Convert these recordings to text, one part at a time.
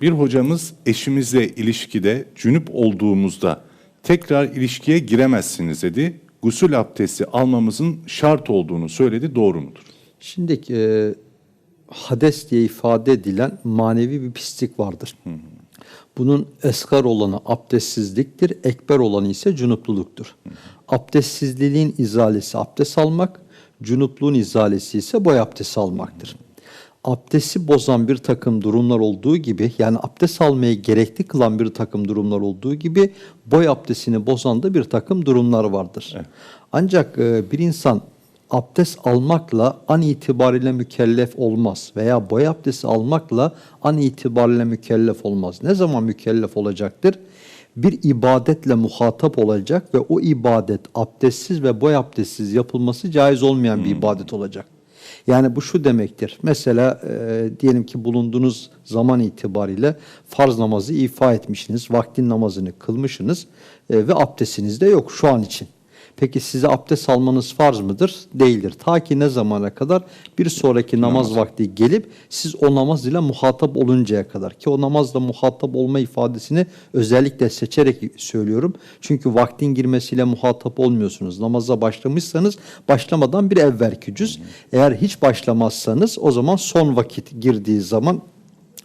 bir hocamız eşimizle ilişkide cünüp olduğumuzda tekrar ilişkiye giremezsiniz dedi. Gusül abdesti almamızın şart olduğunu söyledi. Doğru mudur? Şimdi e, hades diye ifade edilen manevi bir pislik vardır. Bunun eskar olanı abdestsizliktir, ekber olanı ise cunupluluktur. Abdestsizliğin izalesi abdest almak, cunupluğun izalesi ise boy abdesti almaktır. Abdesti bozan bir takım durumlar olduğu gibi yani abdest almayı gerekli kılan bir takım durumlar olduğu gibi boy abdestini bozan da bir takım durumlar vardır. Ancak e, bir insan abdest almakla an itibariyle mükellef olmaz veya boy abdesti almakla an itibariyle mükellef olmaz. Ne zaman mükellef olacaktır? Bir ibadetle muhatap olacak ve o ibadet abdestsiz ve boy abdestsiz yapılması caiz olmayan bir ibadet olacak. Yani bu şu demektir. Mesela e, diyelim ki bulunduğunuz zaman itibariyle farz namazı ifa etmişsiniz, vaktin namazını kılmışsınız e, ve abdestiniz de yok şu an için. Peki size abdest almanız farz mıdır? Değildir. Ta ki ne zamana kadar? Bir sonraki namaz, vakti gelip siz o namaz ile muhatap oluncaya kadar. Ki o namazla muhatap olma ifadesini özellikle seçerek söylüyorum. Çünkü vaktin girmesiyle muhatap olmuyorsunuz. Namaza başlamışsanız başlamadan bir evvelki cüz. Eğer hiç başlamazsanız o zaman son vakit girdiği zaman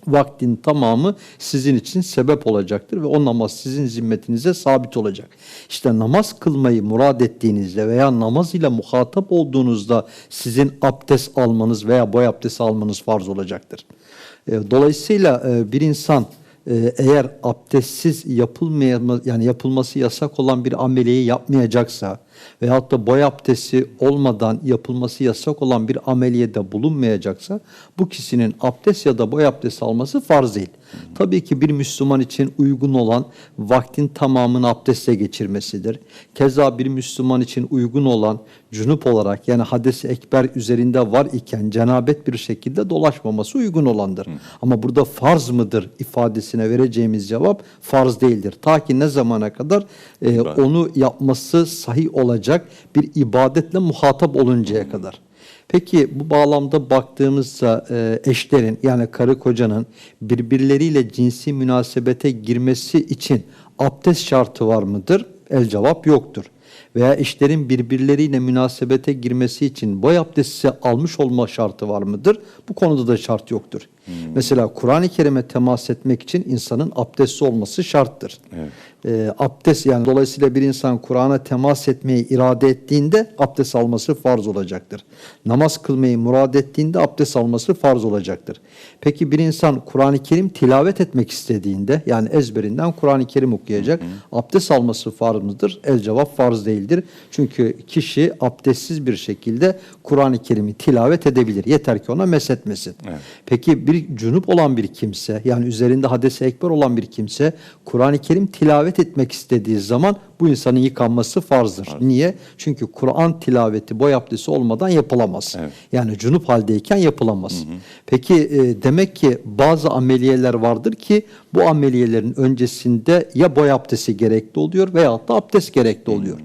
vaktin tamamı sizin için sebep olacaktır ve o namaz sizin zimmetinize sabit olacak. İşte namaz kılmayı murad ettiğinizde veya namaz ile muhatap olduğunuzda sizin abdest almanız veya boy abdest almanız farz olacaktır. E, Dolayısıyla e, bir insan eğer abdestsiz yapılmaya yani yapılması yasak olan bir ameliyi yapmayacaksa veyahut da boy abdesti olmadan yapılması yasak olan bir ameliyede bulunmayacaksa bu kişinin abdest ya da boy abdesti alması farz değil. Tabii ki bir Müslüman için uygun olan vaktin tamamını abdestle geçirmesidir. Keza bir Müslüman için uygun olan cunup olarak yani hadesi ekber üzerinde var iken cenabet bir şekilde dolaşmaması uygun olandır. Ama burada farz mıdır ifadesine vereceğimiz cevap farz değildir. Ta ki ne zamana kadar e, onu yapması sahih olacak bir ibadetle muhatap oluncaya kadar. Peki bu bağlamda baktığımızda e, eşlerin yani karı kocanın birbirleriyle cinsi münasebete girmesi için abdest şartı var mıdır? El cevap yoktur. Veya eşlerin birbirleriyle münasebete girmesi için boy abdesti almış olma şartı var mıdır? Bu konuda da şart yoktur. Mesela Kur'an-ı Kerim'e temas etmek için insanın abdestli olması şarttır. E, abdest yani dolayısıyla bir insan Kur'an'a temas etmeyi irade ettiğinde abdest alması farz olacaktır. Namaz kılmayı murad ettiğinde abdest alması farz olacaktır. Peki bir insan Kur'an-ı Kerim tilavet etmek istediğinde yani ezberinden Kur'an-ı Kerim okuyacak. Abdest alması farz mıdır? El cevap farz değildir. Çünkü kişi abdestsiz bir şekilde Kur'an-ı Kerim'i tilavet edebilir. Yeter ki ona mesetmesin. Evet. Peki bir cunup olan bir kimse yani üzerinde hadesi ekber olan bir kimse Kur'an-ı Kerim tilavet etmek istediği zaman bu insanın yıkanması farzdır. Niye? Çünkü Kur'an tilaveti boy abdesti olmadan yapılamaz. Evet. Yani cunup haldeyken yapılamaz. Peki e, demek ki bazı ameliyeler vardır ki bu ameliyelerin öncesinde ya boy abdesti gerekli oluyor veyahut da abdest gerekli oluyor.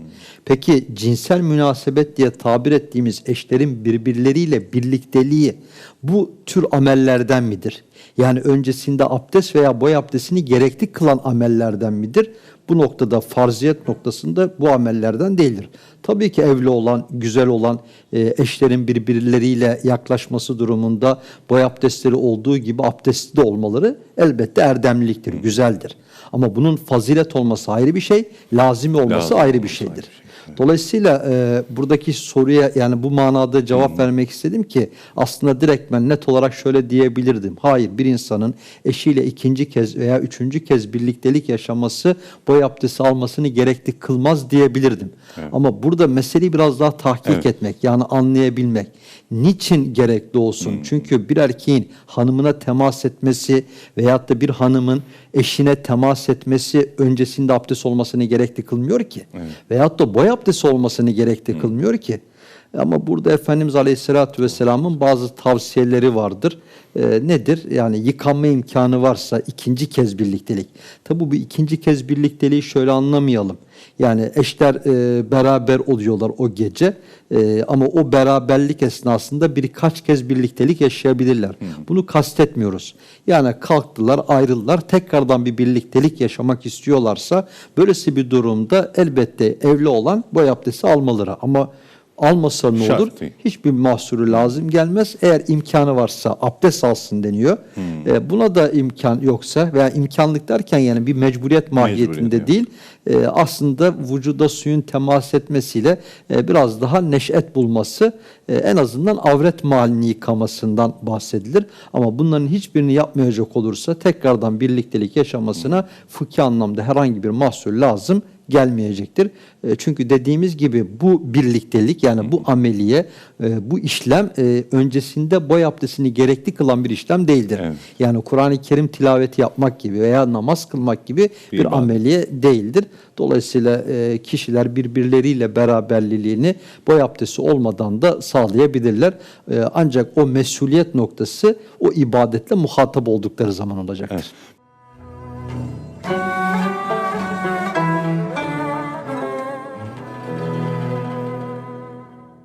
Peki cinsel münasebet diye tabir ettiğimiz eşlerin birbirleriyle birlikteliği bu tür amellerden midir? Yani öncesinde abdest veya boy abdestini gerekli kılan amellerden midir? Bu noktada farziyet noktasında bu amellerden değildir. Tabii ki evli olan, güzel olan e, eşlerin birbirleriyle yaklaşması durumunda boy abdestleri olduğu gibi abdestli de olmaları elbette erdemliliktir, güzeldir. Ama bunun fazilet olması ayrı bir şey, lazimi olması Lazım ayrı bir şeydir. ayrı şey. Dolayısıyla e, buradaki soruya yani bu manada cevap vermek istedim ki aslında direkt ben net olarak şöyle diyebilirdim. Hayır bir insanın eşiyle ikinci kez veya üçüncü kez birliktelik yaşaması boy abdesti almasını gerekli kılmaz diyebilirdim. Ama burada meseleyi biraz daha tahkik Evet. etmek yani anlayabilmek. Niçin gerekli olsun? Çünkü bir erkeğin hanımına temas etmesi veyahut da bir hanımın eşine temas etmesi öncesinde abdest olmasını gerekli kılmıyor ki. Veyahut da boy abdesti olmasını gerekli kılmıyor ki. Ama burada Efendimiz Aleyhisselatü Vesselam'ın bazı tavsiyeleri vardır. Ee, nedir? Yani yıkanma imkanı varsa ikinci kez birliktelik. Tabi bu ikinci kez birlikteliği şöyle anlamayalım. Yani eşler e, beraber oluyorlar o gece E, ama o beraberlik esnasında birkaç kez birliktelik yaşayabilirler. Bunu kastetmiyoruz. Yani kalktılar, ayrıldılar, tekrardan bir birliktelik yaşamak istiyorlarsa böylesi bir durumda elbette evli olan boy abdesti almaları. Ama almasa ne Şart olur? değil. Hiçbir mahsuru lazım gelmez. Eğer imkanı varsa abdest alsın deniyor. E, buna da imkan yoksa veya imkanlık derken yani bir mecburiyet mahiyetinde Mecburiyet, değil. e, aslında vücuda suyun temas etmesiyle e, biraz daha neşet bulması e, en azından avret mahallini yıkamasından bahsedilir. Ama bunların hiçbirini yapmayacak olursa tekrardan birliktelik yaşamasına fıkhi anlamda herhangi bir mahsur lazım gelmeyecektir. E, Çünkü dediğimiz gibi bu birliktelik yani bu ameliye, e, bu işlem e, öncesinde boy abdestini gerekli kılan bir işlem değildir. Evet. Yani Kur'an-ı Kerim tilaveti yapmak gibi veya namaz kılmak gibi Bir bir, ameliye değildir. Dolayısıyla kişiler birbirleriyle beraberliliğini boy abdesti olmadan da sağlayabilirler. Ancak o mesuliyet noktası o ibadetle muhatap oldukları zaman olacaktır. Evet.